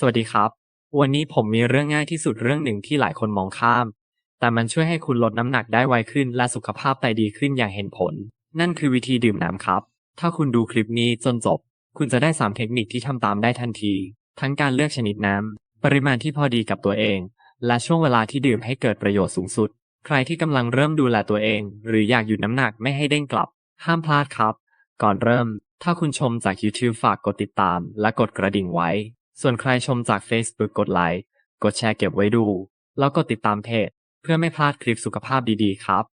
สวัสดีครับ วันนี้ผมมีเรื่องง่ายที่สุดเรื่องหนึ่งที่หลายคนมองข้าม แต่มันช่วยให้คุณลดน้ำหนักได้ไวขึ้นและสุขภาพไตดีขึ้นอย่างเห็นผล นั่นคือวิธีดื่มน้ำครับ ถ้าคุณดูคลิปนี้จนจบ คุณจะได้ 3 เทคนิคที่ทำตามได้ทันที ทั้งการเลือกชนิดน้ำ ปริมาณที่พอดีกับตัวเอง และช่วงเวลาที่ดื่มให้เกิดประโยชน์สูงสุด ใครที่กำลังเริ่มดูแลตัวเอง หรืออยากหยุดน้ำหนักไม่ให้เด้งกลับ ห้ามพลาดครับ ก่อนเริ่ม ถ้าคุณชมจาก YouTube ฝากกดติดตาม และกดกระดิ่งไว้ ส่วนใครชมจาก Facebook กดไลค์ กดแชร์เก็บไว้ดู แล้วกดติดตามเพจ เพื่อไม่พลาดคลิปสุขภาพดีๆ ครับ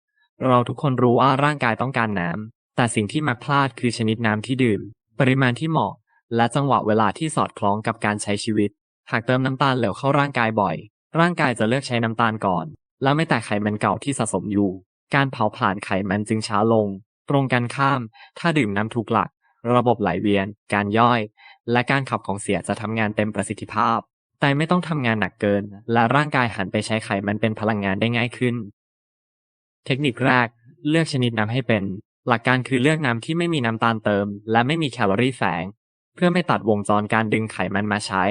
เราทุกคนรู้ว่าร่างกายต้องการน้ำ แต่สิ่งที่มักพลาดคือชนิดน้ำที่ดื่ม ปริมาณที่เหมาะ และจังหวะเวลาที่สอดคล้องกับการใช้ชีวิต หากเติมน้ำตาลเหลวเข้าร่างกายบ่อย ร่างกายจะเลือกใช้น้ำตาลก่อน แล้วไม่แต่ไขมันเก่าที่สะสมอยู่ การเผาผลาญไขมันจึงช้าลง ตรงกันข้าม ถ้าดื่มน้ำถูกหลัก ระบบไหลเวียน การย่อย และการขับของเสียจะทำงานเต็มประสิทธิภาพไตไม่ต้องทำงานหนักเกิน และร่างกายหันไปใช้ไขมันเป็นพลังงานได้ง่ายขึ้น เทคนิคแรก เลือกชนิดน้ำให้เป็น หลักการคือเลือกน้ำที่ไม่มีน้ำตาลเติม และไม่มีแคลอรี่แฝง เพื่อไม่ตัดวงจรการดึงไขมันมาใช้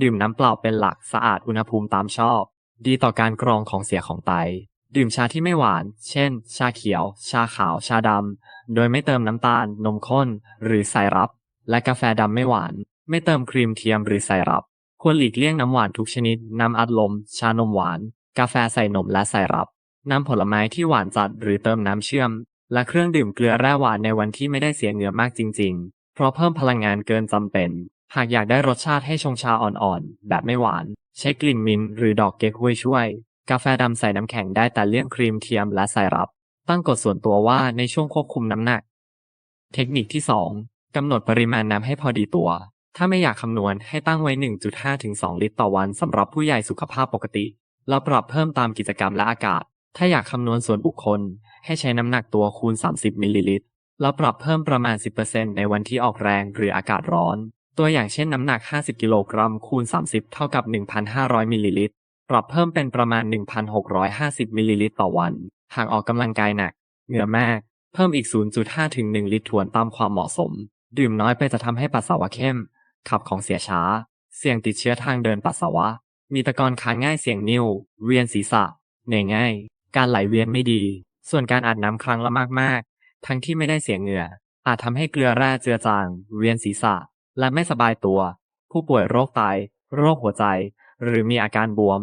ดื่มน้ำเปล่าเป็นหลักสะอาดอุณหภูมิตามชอบ ดีต่อการกรองของเสียของไต ดื่มชาที่ไม่หวาน เช่น ชาเขียว ชาขาว ชาดำ โดยไม่เติมน้ำตาล นมข้น หรือไซรัปและกาแฟดำไม่หวาน ไม่เติมครีมเทียมหรือไซรัปควรหลีกเลี่ยงน้ำหวานทุกชนิด น้ำอัดลม ชานมหวาน กาแฟใส่นมและไซรัปน้ำผลไม้ที่หวานจัดหรือเติมน้ำเชื่อม และเครื่องดื่มเกลือแร่หวานในวันที่ไม่ได้เสียเหงื่อมากจริง ๆ เพราะเพิ่มพลังงานเกินจำเป็น หากอยากได้รสชาติให้ชงชาอ่อนๆ แบบไม่หวาน ใช้กลิ่นมินท์หรือดอกเก๊กฮวยช่วย กาแฟดำใส่น้ำแข็งได้แต่เลี่ยงครีมเทียมและไซรัปตั้งกฎส่วนตัวว่าในช่วงควบคุมน้ำหนัก เทคนิคที่ 2 กำหนดปริมาณน้ำให้พอดีตัว ถ้าไม่อยากคำนวณให้ตั้งไว้ 1.5 ถึง 2 ลิตรต่อวันสำหรับผู้ใหญ่สุขภาพปกติ แล้วปรับเพิ่มตามกิจกรรมและอากาศ ถ้าอยากคำนวณส่วนบุคคล ให้ใช้น้ำหนักตัวคูณ 30มิลลิลิตรแล้วปรับเพิ่มประมาณ 10%ในวันที่ออกแรงหรืออากาศร้อน ตัวอย่างเช่นน้ำหนัก 50 กิโลกรัมคูณ 30 เท่ากับ 1,500มิลลิลิตร ปรับเพิ่มเป็นประมาณ 1,650 มิลลิลิตรต่อวัน หากออกกำลังกายหนัก เหงื่อมาก เพิ่มอีก 0.5 ถึง 1 ลิตรทวนตามความเหมาะสม ดื่มน้อยไปจะทำให้ปัสสาวะเข้ม ขับของเสียช้า เสี่ยงติดเชื้อทางเดินปัสสาวะ มีตะกอนค้างง่ายเสี่ยงนิ่ว เวียนศีรษะ เหนื่อยง่าย การไหลเวียนไม่ดี ส่วนการอาบน้ำครั้งละมากๆ ทั้งที่ไม่ได้เสียเหงื่อ อาจทำให้เกลือแร่เจือจาง เวียนศีรษะ และไม่สบายตัว ผู้ป่วยโรคไต โรคหัวใจ หรือมีอาการบวม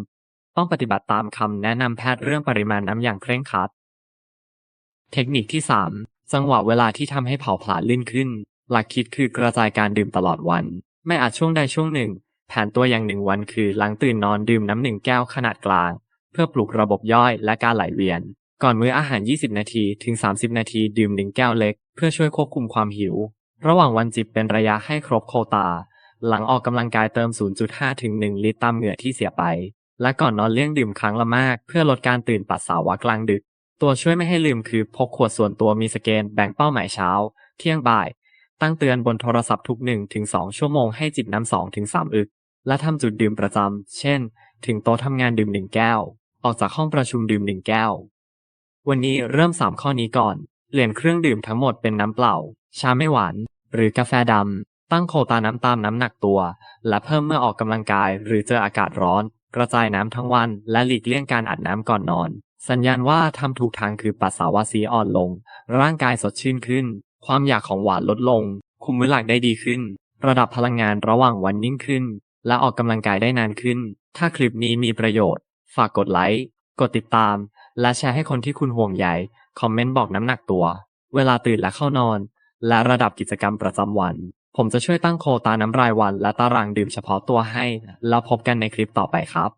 ต้องปฏิบัติตามคำแนะนำแพทย์เรื่องปริมาณน้ำอย่างเคร่งครัด เทคนิคที่ 3 จังหวะเวลาที่ทำให้เผาผลาญลื่นขึ้น หลักคิดคือกระจายการดื่มตลอดวัน ไม่อาจช่วงใดช่วงหนึ่ง แผนตัวอย่างหนึ่งวันคือหลังตื่นนอนดื่มน้ำหนึ่งแก้วขนาดกลาง เพื่อปลุกระบบย่อยและการไหลเวียน ก่อนมื้ออาหาร 20 นาทีถึง 30 นาทีดื่มหนึ่งแก้วเล็ก เพื่อช่วยควบคุมความหิว ระหว่างวันจิบเป็นระยะให้ครบโควตาหลังออกกำลังกายเติม 0.5 ถึง 1 ลิตรตามเหงื่อที่เสียไป และก่อนนอนเลี่ยงดื่มครั้งละมาก เพื่อลดการตื่นปัสสาวะกลางดึก ตัวช่วยไม่ให้ลืมคือพกขวดส่วนตัวมีสเกนแบ่งเป้าหมายเช้า เที่ยงบ่าย ตั้งเตือนบนโทรศัพท์ทุก 1-2 ชั่วโมงให้จิบน้ำ2-3 อึก และทำจุดดื่มประจำ เช่น ถึงโต๊ะทำงานดื่มหนึ่งแก้ว ออกจากห้องประชุมดื่มหนึ่งแก้ว วันนี้เริ่ม 3 ข้อนี้ก่อน เปลี่ยนเครื่องดื่มทั้งหมดเป็นน้ำเปล่า ชาไม่หวาน หรือกาแฟดำตั้งโควตาน้ำตามน้ำหนักตัว และเพิ่มเมื่อออกกำลังกายหรือเจออากาศร้อน กระจายน้ำทั้งวัน และหลีกเลี่ยงการอัดน้ำก่อนนอน สัญญาณว่าทำถูกทางคือปัสสาวะซีอ่อนลง ร่างกายสดชื่นขึ้น ความอยากของหวานลดลง คุมมื้อหลักได้ดีขึ้น ระดับพลังงานระหว่างวันยิ่งขึ้น และออกกำลังกายได้นานขึ้น ถ้าคลิปนี้มีประโยชน์ ฝากกดไลค์ กดติดตาม และแชร์ให้คนที่คุณห่วงใย คอมเมนต์บอกน้ำหนักตัว เวลาตื่นและเข้านอน และระดับกิจกรรมประจำวัน ผมจะช่วยตั้งโควตาน้ำรายวันและตารางดื่มเฉพาะตัวให้ แล้วพบกันในคลิปต่อไปครับ